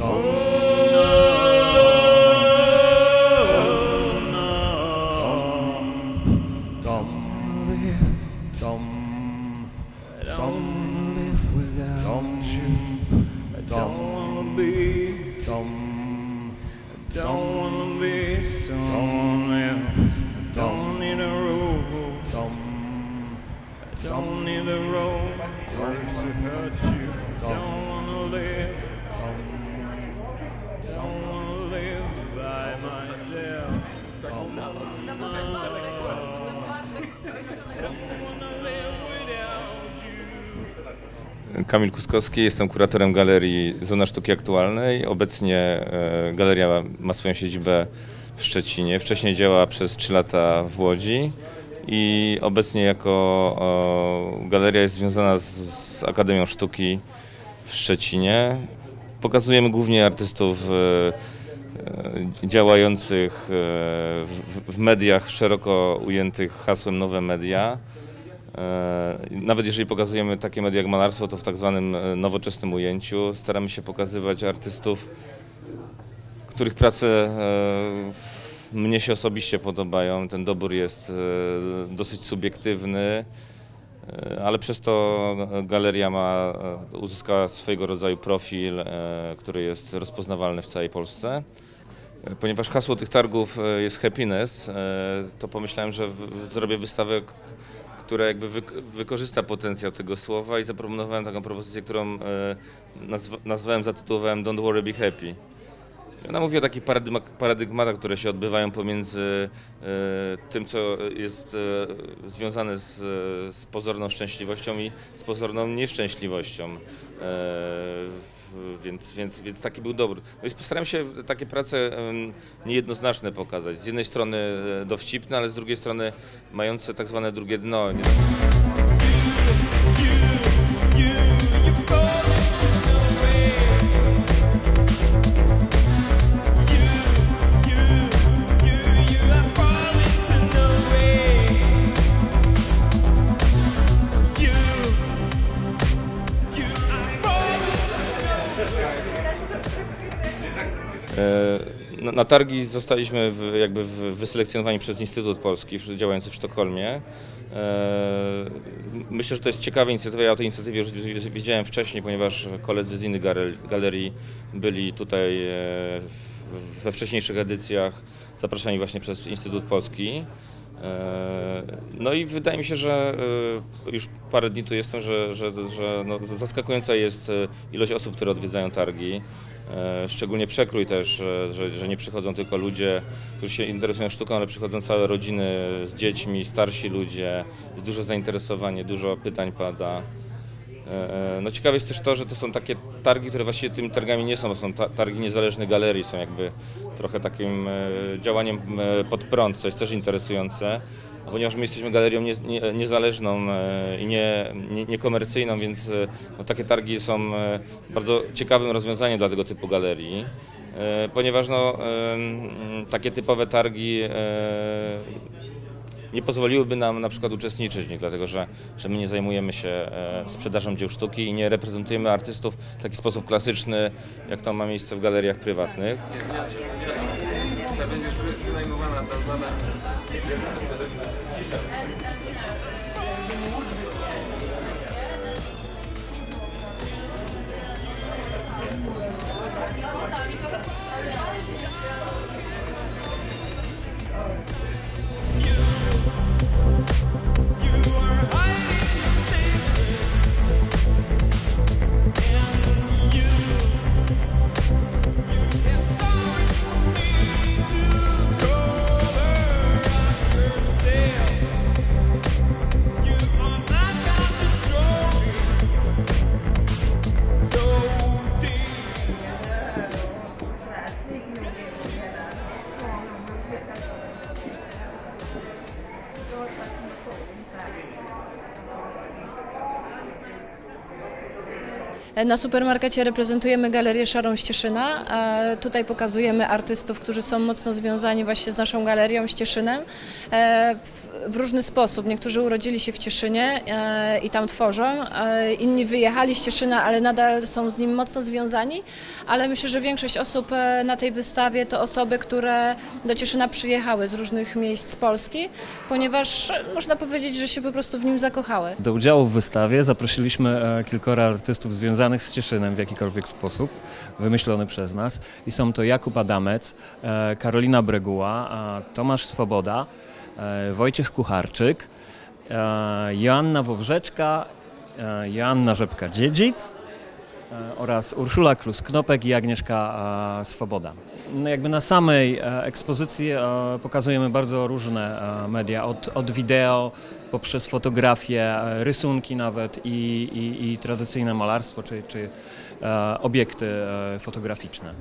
Oh. Kamil Kuskowski, jestem kuratorem Galerii Zona Sztuki Aktualnej. Obecnie e, galeria ma swoją siedzibę w Szczecinie. Wcześniej działała przez 3 lata w Łodzi i obecnie jako galeria jest związana z, Akademią Sztuki w Szczecinie. Pokazujemy głównie artystów e, e, działających w mediach szeroko ujętych hasłem nowe media. E, nawet jeżeli pokazujemy takie media jak malarstwo, to w tak zwanym e, nowoczesnym ujęciu staramy się pokazywać artystów, których prace e, mnie się osobiście podobają. Ten dobór jest dosyć subiektywny, ale przez to galeria ma, uzyskała swojego rodzaju profil, który jest rozpoznawalny w całej Polsce. Ponieważ hasło tych targów jest happiness, to pomyślałem, że zrobię wystawę, która jakby wykorzysta potencjał tego słowa i zaproponowałem taką propozycję, którą e, nazwałem, zatytułowałem Don't Worry, Be Happy. Ona mówi o takich paradygmatach, które się odbywają pomiędzy e, tym, co jest e, związane z, z pozorną szczęśliwością i z pozorną nieszczęśliwością więc, więc, więc taki był dobry. No i postarałem się takie prace niejednoznaczne pokazać. Z jednej strony e, dowcipne, ale z drugiej strony mające tak zwane drugie dno. Na targi zostaliśmy jakby wyselekcjonowani przez Instytut Polski działający w Sztokholmie. E, myślę, że to jest ciekawa inicjatywa. Ja o tej inicjatywie już wiedziałem wcześniej, ponieważ koledzy z innych galerii byli tutaj e, we wcześniejszych edycjach zapraszani właśnie przez Instytut Polski. No i wydaje mi się, że już parę dni tu jestem, że, że, że no zaskakująca jest ilość osób, które odwiedzają targi. E, szczególnie przekrój też, że, że nie przychodzą tylko ludzie, którzy się interesują sztuką, ale przychodzą całe rodziny z dziećmi, starsi ludzie, duże zainteresowanie, dużo pytań pada. E, e, no ciekawe jest też to, że to są takie targi, które właściwie tymi targami nie są, bo są targi niezależnych galerii, są jakby trochę takim działaniem pod prąd, co jest też interesujące ponieważ my jesteśmy galerią nie, nie, niezależną e, i nie, niekomercyjną, więc e, no, takie targi są e, bardzo ciekawym rozwiązaniem dla tego typu galerii, ponieważ no, takie typowe targi nie pozwoliłyby nam na przykład uczestniczyć w nich, dlatego że, że my nie zajmujemy się e, sprzedażą dzieł sztuki i nie reprezentujemy artystów w taki sposób klasyczny, jak to ma miejsce w galeriach prywatnych. Na supermarkecie reprezentujemy Galerię Szarą Ścieszyna. Tutaj pokazujemy artystów, którzy są mocno związani właśnie z naszą galerią Ścieszynem e, w, różny sposób. Niektórzy urodzili się w Cieszynie e, i tam tworzą, e, inni wyjechali z Cieszyna, ale nadal są z nim mocno związani, ale myślę, że większość osób na tej wystawie to osoby, które do Cieszyna przyjechały z różnych miejsc Polski, ponieważ można powiedzieć, że się po prostu w nim zakochały. Do udziału w wystawie zaprosiliśmy kilkoro artystów związanych z Cieszynem w jakikolwiek sposób, wymyślony przez nas. I są to Jakub Adamec, e, Karolina Breguła, Tomasz Swoboda, e, Wojciech Kucharczyk, e, Joanna Wowrzeczka, Joanna Rzepka-Dziedzic oraz Urszula Klus-Knopek i Agnieszka e, Swoboda. No jakby na samej e, ekspozycji e, pokazujemy bardzo różne e, media, od, od wideo poprzez fotografię, e, rysunki nawet i, i, i tradycyjne malarstwo czy, czy e, obiekty e, fotograficzne.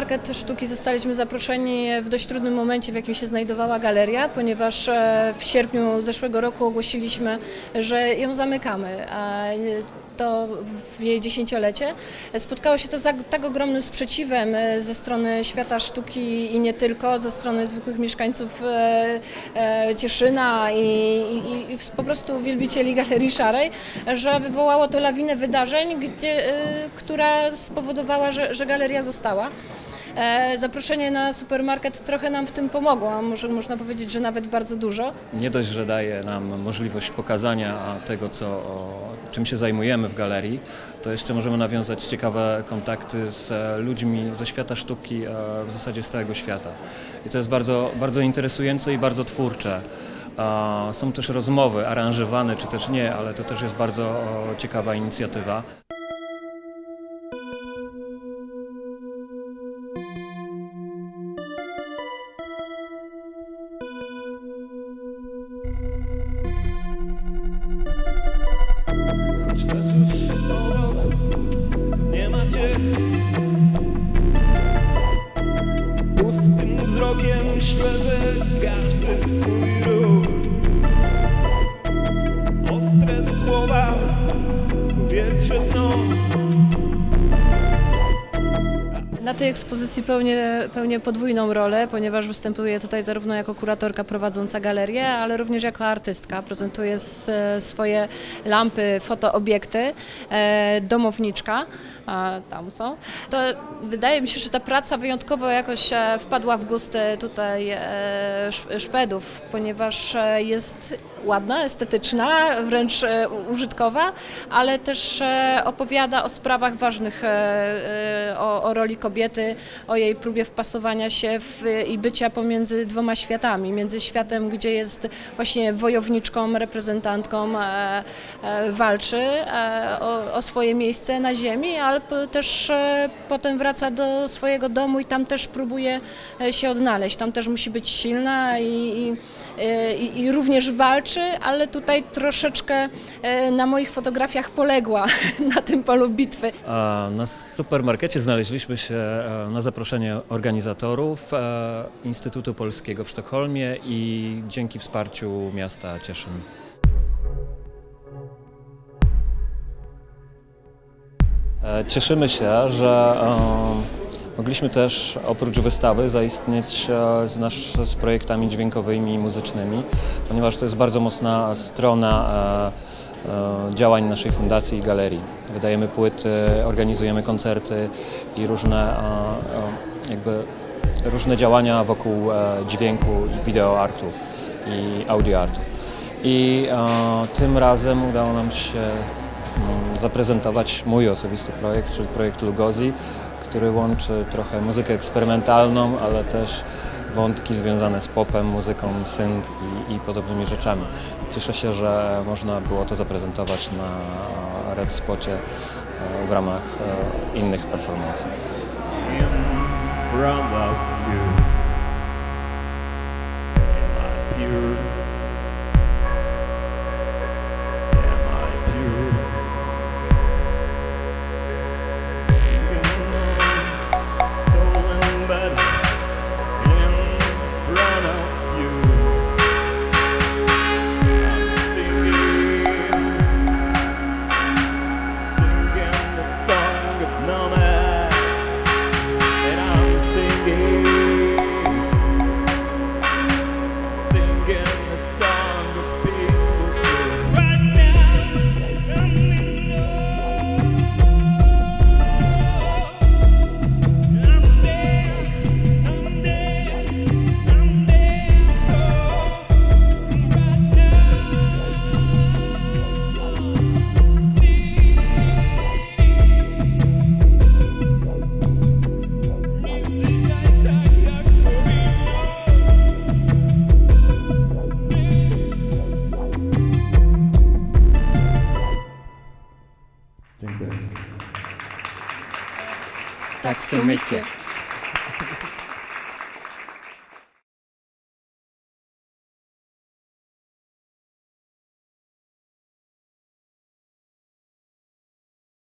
Supermarket sztuki zostaliśmy zaproszeni w dość trudnym momencie, w jakim się znajdowała galeria, ponieważ e, w sierpniu zeszłego roku ogłosiliśmy, że ją zamykamy. To w jej dziesięciolecie. Spotkało się to z tak- ogromnym sprzeciwem e, ze strony świata sztuki i nie tylko, ze strony zwykłych mieszkańców e, Cieszyna i, i, i po prostu wielbicieli Galerii Szarej, że wywołało to lawinę wydarzeń, gdzie, która spowodowała, że, że galeria została. E, Zaproszenie na supermarket trochę nam w tym pomogło, a może można powiedzieć, że nawet bardzo dużo. Nie dość, że daje nam możliwość pokazania tego, co, czym się zajmujemy w galerii, to jeszcze możemy nawiązać ciekawe kontakty z e, ludźmi ze świata sztuki, e, w zasadzie z całego świata. I to jest bardzo, bardzo interesujące i bardzo twórcze. Są też rozmowy, aranżowane czy też nie, ale to też jest bardzo ciekawa inicjatywa. Śledzę Na tej ekspozycji pełnię, pełnię podwójną rolę, ponieważ występuję tutaj zarówno jako kuratorka prowadząca galerię, ale również jako artystka. Prezentuję swoje lampy, fotoobiekty, e, domowniczka, a tam są. To wydaje mi się, że ta praca wyjątkowo jakoś e, wpadła w gust tutaj e, Sz- Szwedów, ponieważ jest ładna, estetyczna, wręcz e, użytkowa, ale też e, opowiada o sprawach ważnych, e, o, o roli kobiety, o jej próbie wpasowania się w, i bycia pomiędzy dwoma światami, między światem, gdzie jest właśnie wojowniczką, reprezentantką, walczy o, o swoje miejsce na ziemi, ale też potem wraca do swojego domu i tam też próbuje się odnaleźć. Tam też musi być silna i, i, i również walczy, ale tutaj troszeczkę e, na moich fotografiach poległa na tym polu bitwy. Na supermarkecie znaleźliśmy się e, na zaproszenie organizatorów e, Instytutu Polskiego w Sztokholmie i dzięki wsparciu miasta Cieszyn. Cieszymy się, że mogliśmy też oprócz wystawy zaistnieć e, z, nasz, z projektami dźwiękowymi i muzycznymi, ponieważ to jest bardzo mocna strona e, e, działań naszej fundacji i galerii. Wydajemy płyty, organizujemy koncerty i różne, jakby, różne działania wokół dźwięku i wideoartu i audioartu. I tym razem udało nam się mm, zaprezentować mój osobisty projekt, czyli projekt Lugozi, który łączy trochę muzykę eksperymentalną, ale też wątki związane z popem, muzyką synth i, i podobnymi rzeczami. Cieszę się, że można było to zaprezentować na Red Spocie e, w ramach e, innych performance'ów. Tak, sumikie.